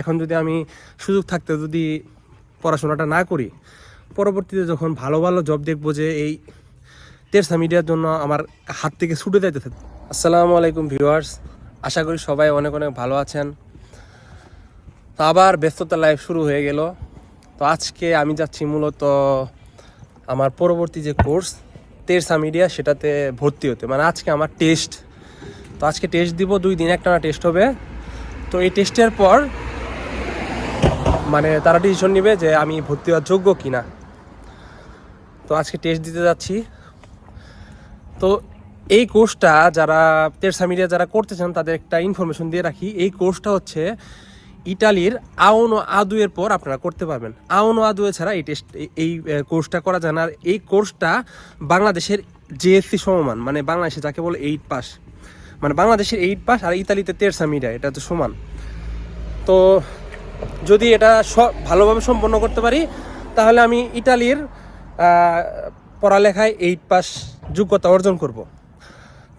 এখন যদি আমি সুযোগ থাকতে যদি পড়াশোনাটা না করি, পরবর্তীতে যখন ভালো ভালো জব দেখব যে এই তেরসা মিডিয়ার জন্য আমার হাত থেকে ছুটে যাইতেছে। আসসালামু আলাইকুম ভিউয়ার্স আশা করি সবাই অনেক অনেক ভালো আছেন। তো আবার ব্যস্ততা লাইফ শুরু হয়ে গেল। তো আজকে আমি যাচ্ছি মূলত আমার পরবর্তী যে কোর্স তেরসা মিডিয়া সেটাতে ভর্তি হতে। মানে আজকে আমার টেস্ট তো আজকে টেস্ট দিব, দুই দিন একটা টেস্ট হবে। তো এই টেস্টের পর মানে তারা ডিসিশন নেবে যে আমি ভর্তি হওয়ার যোগ্য কি না তো আজকে টেস্ট দিতে যাচ্ছি। তো এই কোর্সটা যারা তেরসা মিডিয়া যারা করতে চান, তাদের একটা ইনফরমেশন দিয়ে রাখি। এই কোর্সটা হচ্ছে ইটালির আউনো আদুয়ের পর আপনারা করতে পারবেন। আউনো আদুয়ে ছাড়া এই টেস্ট এই কোর্সটা করা যায় না। আর এই কোর্সটা বাংলাদেশের জেএসসি সমমান মানে বাংলাদেশে যাকে বলে এইট পাস মানে বাংলাদেশের এইট পাস আর ইতালিতে তেরসা মিডিয়া এটা তো সমান। তো যদি এটা ভালোভাবে সম্পন্ন করতে পারি, তাহলে আমি ইটালির পড়ালেখায় এইট পাস যোগ্যতা অর্জন করব।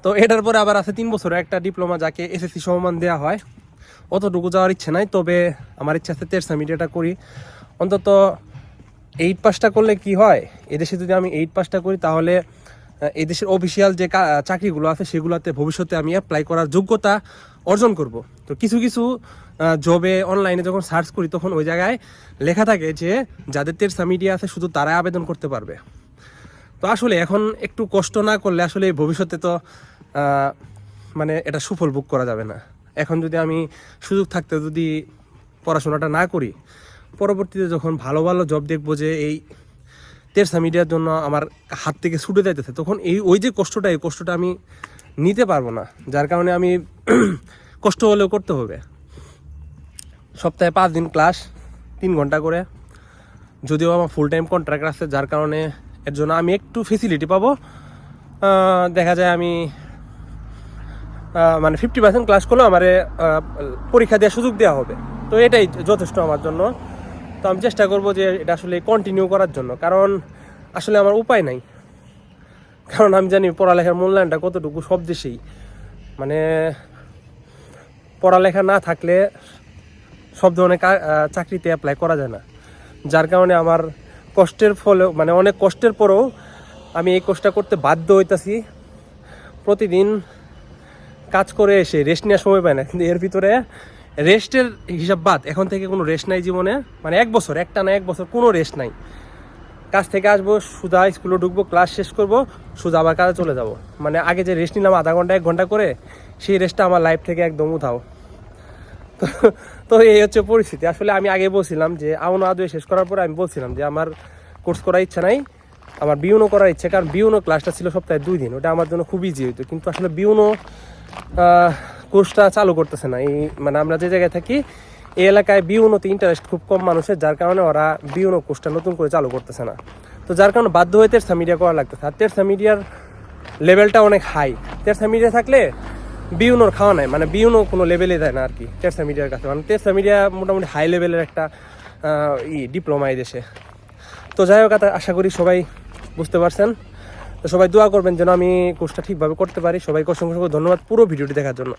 তো এটার পরে আবার আছে তিন বছরের একটা ডিপ্লোমা যাকে এসএসসি সমমান দেওয়া হয়। অতটুকু যাওয়ার ইচ্ছে নাই, তবে আমার ইচ্ছা আছে তেরসা মিডিয়াটা করি। অন্তত এইট পাসটা করলে কি হয়? এদেশে যদি আমি এইট পাসটা করি, তাহলে এই দেশের অফিসিয়াল যে চাকরিগুলো আছে সেগুলোতে ভবিষ্যতে আমি অ্যাপ্লাই করার যোগ্যতা অর্জন করব। তো কিছু কিছু জবে অনলাইনে যখন সার্চ করি তখন ওই জায়গায় লেখা থাকে যে যাদের তেরসা মিডিয়া আছে শুধু তারাই আবেদন করতে পারবে। তো আসলে এখন একটু কষ্ট না করলে আসলে ভবিষ্যতে তো মানে এটা সুফল বুক করা যাবে না। এখন যদি আমি সুযোগ থাকতে যদি পড়াশোনাটা না করি, পরবর্তীতে যখন ভালো ভালো জব দেখব যে এই তেরসা মিডিয়ার জন্য আমার হাত থেকে ছুটে যাইতেছে। তখন এই, ওই যে কষ্টটা, এই কষ্টটা আমি নিতে পারব না। যার কারণে আমি কষ্ট হলেও করতে হবে। সপ্তাহে পাঁচ দিন ক্লাস তিন ঘণ্টা করে। যদিও আমার ফুল টাইম কন্ট্রাক্ট আছে, যার কারণে এর জন্য আমি একটু ফেসিলিটি পাবো। দেখা যায় আমি মানে ফিফটি পার্সেন্ট ক্লাস করলেও আমার পরীক্ষা দেওয়ার সুযোগ দেওয়া হবে। তো এটাই যথেষ্ট আমার জন্য। তো আমি চেষ্টা করব যে এটা আসলে কন্টিনিউ করার জন্য। কারণ আসলে আমার উপায় নাই। কারণ আমি জানি পড়ালেখার মূল্যায়নটা কতটুকু সব দেশেই। মানে পড়ালেখা না থাকলে সব ধরনের চাকরিতে অ্যাপ্লাই করা যায় না। যার কারণে আমার কষ্টের ফলেও মানে অনেক কষ্টের পরেও আমি এই কোর্সটা করতে বাধ্য হইতাছি। প্রতিদিন কাজ করে এসে রেস্ট নেওয়ার সময় পায় না। কিন্তু এর ভিতরে রেস্টের হিসাব বাদ, এখন থেকে কোনো রেস্ট নাই জীবনে। মানে এক বছর, একটা না এক বছর কোনো রেস্ট নাই। কাজ থেকে আসব, সুদা স্কুলে ঢুকবো, ক্লাস শেষ করব, সুদা আবার কাজে চলে যাব। মানে আগে যে রেস্ট নিলাম আধা ঘণ্টা, এক ঘণ্টা করে, সেই রেস্টটা আমার লাইফ থেকে একদম উঠাও তো এই হচ্ছে পরিস্থিতি। আসলে আমি আগে বলছিলাম যে, আউন আদুয়ে শেষ করার পরে আমি বলছিলাম যে, আমার কোর্স করার ইচ্ছা নাই। আমার বিউনো করার ইচ্ছে, কারণ বিউনো ক্লাসটা ছিল সপ্তাহে দুই দিন। ওটা আমার জন্য খুব ইজি হইতো। কিন্তু আসলে বিউনো কোর্সটা চালু করতেছে না। এই মানে আমরা যে জায়গায় থাকি, এই এলাকায় বিউনোতে ইন্টারেস্ট খুব কম মানুষের, যার কারণে ওরা বিউনো কোর্সটা নতুন করে চালু করতেছে না। তো যার কারণে বাধ্য হয়ে তেরসা মিডিয়া করা লাগতেছে। আর তেরসা মিডিয়ার লেভেলটা অনেক হাই তেরসা মিডিয়া থাকলে বিউনোর খাওয়া নাই মানে বিউনো কোনো লেভেলে দেয় না আর কি তেরসা মিডিয়ার কাছে। মানে তেরসা মিডিয়া মোটামুটি হাই লেভেলের একটা ই ডিপ্লোমা এই দেশে। তো যাই হোক আশা করি সবাই বুঝতে পারছেন। সবাই দোয়া করবেন যেন আমি কোর্সটা ঠিকভাবে করতে পারি। সবাইকে অসংখ্য ধন্যবাদ পুরো ভিডিওটি দেখার জন্য।